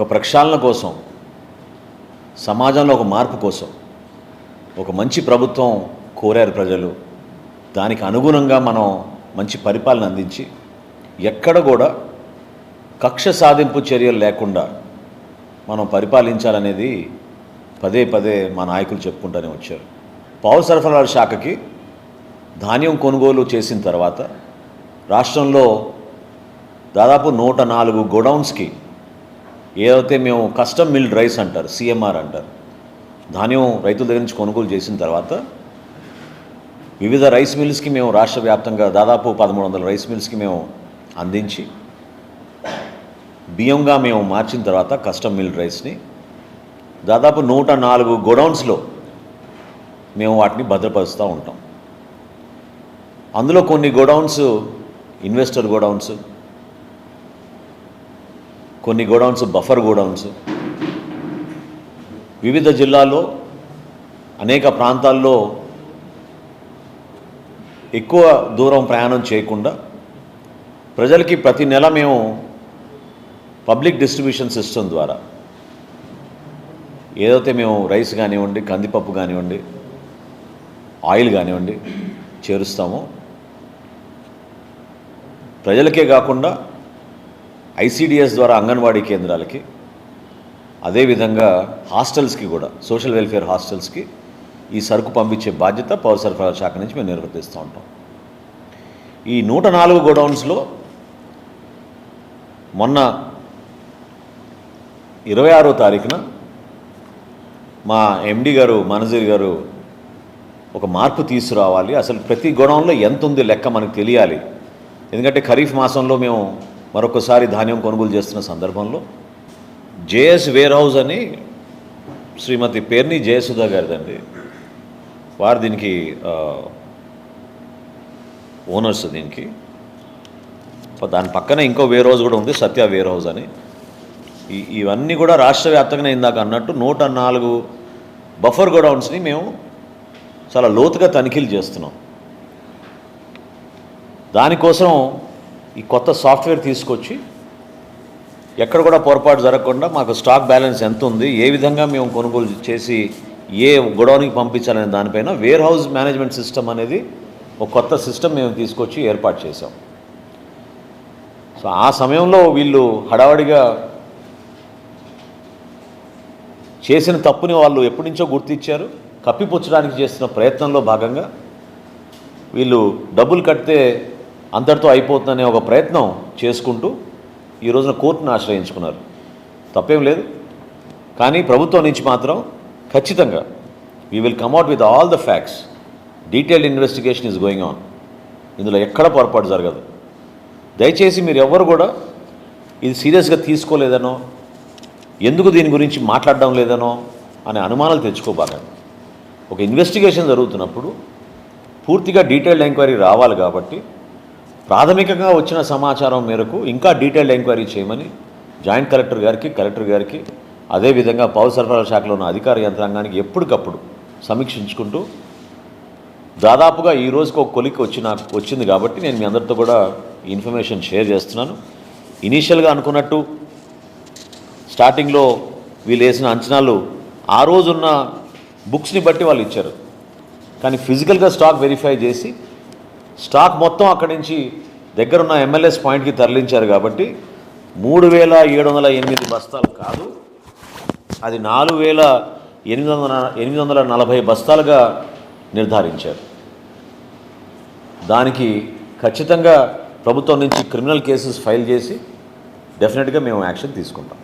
ఒక ప్రక్షాళన కోసం సమాజంలో ఒక మార్పు కోసం ఒక మంచి ప్రభుత్వం కోరారు ప్రజలు. దానికి అనుగుణంగా మనం మంచి పరిపాలన అందించి ఎక్కడ కూడా కక్ష సాధింపు చర్యలు లేకుండా మనం పరిపాలించాలనేది పదే పదే మా నాయకులు చెప్పుకుంటూనే వచ్చారు. పౌర సరఫరాల శాఖకి ధాన్యం కొనుగోలు చేసిన తర్వాత రాష్ట్రంలో దాదాపు నూట నాలుగు గోడౌన్స్కి ఏదైతే మేము కస్టమ్ మిల్డ్ రైస్ అంటారు సిఎంఆర్ అంటారు ధాన్యం రైతుల దగ్గర నుంచి కొనుగోలు చేసిన తర్వాత వివిధ రైస్ మిల్స్కి మేము రాష్ట్ర వ్యాప్తంగా దాదాపు పదమూడు వందల రైస్ మిల్స్కి మేము అందించి బియ్యంగా మేము మార్చిన తర్వాత కస్టమ్ మిల్డ్ రైస్ని దాదాపు నూట నాలుగు గోడౌన్స్లో మేము వాటిని భద్రపరుస్తూ ఉంటాం. అందులో కొన్ని గోడౌన్స్ ఇన్వెస్టర్ గోడౌన్స్ కొన్ని గోడౌన్స్ బఫర్ గోడౌన్స్. వివిధ జిల్లాల్లో అనేక ప్రాంతాల్లో ఎక్కువ దూరం ప్రయాణం చేయకుండా ప్రజలకి ప్రతి నెల మేము పబ్లిక్ డిస్ట్రిబ్యూషన్ సిస్టమ్ ద్వారా ఏదైతే మేము రైస్ కానివ్వండి కందిపప్పు కానివ్వండి ఆయిల్ కానివ్వండి చేరుస్తామో ప్రజలకే కాకుండా ఐసీడిఎస్ ద్వారా అంగన్వాడీ కేంద్రాలకి అదేవిధంగా హాస్టల్స్కి కూడా సోషల్ వెల్ఫేర్ హాస్టల్స్కి ఈ సరుకు పంపించే బాధ్యత పౌర సరఫరాల శాఖ నుంచి మేము నిర్వర్తిస్తూ ఉంటాం. ఈ నూట నాలుగు గోడౌన్స్లో మొన్న ఇరవై ఆరో తారీఖున మా ఎండి గారు మనజీర్ గారు ఒక మార్పు తీసుకురావాలి. అసలు ప్రతి గోడౌన్లో ఎంత ఉంది లెక్క మనకు తెలియాలి. ఎందుకంటే ఖరీఫ్ మాసంలో మేము మరొకసారి ధాన్యం కొనుగోలు చేస్తున్న సందర్భంలో జేఎస్ వేర్ హౌస్ అని శ్రీమతి పేర్ని జయసుధా గారిదండి. వారు దీనికి ఓనర్స్ దీనికి. దాని పక్కన ఇంకో వేర్ హౌస్ కూడా ఉంది సత్య వేర్ హౌస్ అని ఇవన్నీ కూడా రాష్ట్ర వ్యాప్తంగా ఇందాక అన్నట్టు నూట నాలుగు బఫర్ గోడౌన్స్ని మేము చాలా లోతుగా తనిఖీలు చేస్తున్నాం. దానికోసం ఈ కొత్త సాఫ్ట్వేర్ తీసుకొచ్చి ఎక్కడ కూడా పొరపాటు జరగకుండా మాకు స్టాక్ బ్యాలెన్స్ ఎంత ఉంది ఏ విధంగా మేము కొనుగోలు చేసి ఏ గొడవనికి పంపించాలనే దానిపైన వేర్ హౌస్ మేనేజ్మెంట్ సిస్టమ్ అనేది ఒక కొత్త సిస్టమ్ మేము తీసుకొచ్చి ఏర్పాటు చేసాం సో ఆ సమయంలో వీళ్ళు హడావడిగా చేసిన తప్పుని వాళ్ళు ఎప్పటి నుంచో గుర్తించారు కప్పిపుచ్చడానికి చేసిన ప్రయత్నంలో భాగంగా వీళ్ళు డబ్బులు కడితే అంతటితో అయిపోతుందనే ఒక ప్రయత్నం చేసుకుంటూ ఈ రోజున కోర్టును ఆశ్రయించుకున్నారు. తప్పేం లేదు. కానీ ప్రభుత్వం నుంచి మాత్రం ఖచ్చితంగా we will come out with all the facts detailed investigation is going on ఇందులో ఎక్కడ పొరపాటు జరగదు. దయచేసి మీరు ఎవ్వరు కూడా ఇది సీరియస్గా తీసుకోలేదనో ఎందుకు దీని గురించి మాట్లాడడం లేదనో అనే అనుమానాలు తెచ్చుకోబాకండి. ఒక ఇన్వెస్టిగేషన్ జరుగుతున్నప్పుడు పూర్తిగా డీటెయిల్డ్ ఎంక్వైరీ రావాలి కాబట్టి ప్రాథమికంగా వచ్చిన సమాచారం మేరకు ఇంకా డీటెయిల్డ్ ఎంక్వైరీ చేయమని జాయింట్ కలెక్టర్ గారికి కలెక్టర్ గారికి అదేవిధంగా పౌర సరఫరాల శాఖలో ఉన్న అధికార యంత్రాంగానికి ఎప్పటికప్పుడు సమీక్షించుకుంటూ దాదాపుగా ఈ రోజుకి ఒక కొలిక్ వచ్చి నాకు వచ్చింది కాబట్టి నేను మీ అందరితో కూడా ఇన్ఫర్మేషన్ షేర్ చేస్తున్నాను. ఇనీషియల్గా అనుకున్నట్టు స్టార్టింగ్లో వీళ్ళు వేసిన అంచనాలు ఆ రోజున్న బుక్స్ని బట్టి వాళ్ళు ఇచ్చారు. కానీ ఫిజికల్గా స్టాక్ వెరిఫై చేసి స్టాక్ మొత్తం అక్కడి నుంచి దగ్గరున్న ఎమ్మెల్యేస్ పాయింట్కి తరలించారు కాబట్టి మూడు వేల ఏడు వందల ఎనిమిది బస్తాలు కాదు అది నాలుగు వేల ఎనిమిది వందల ఎనిమిది వందల నలభై బస్తాలుగా నిర్ధారించారు. దానికి ఖచ్చితంగా ప్రభుత్వం నుంచి క్రిమినల్ కేసెస్ ఫైల్ చేసి డెఫినెట్గా మేము యాక్షన్ తీసుకుంటాం.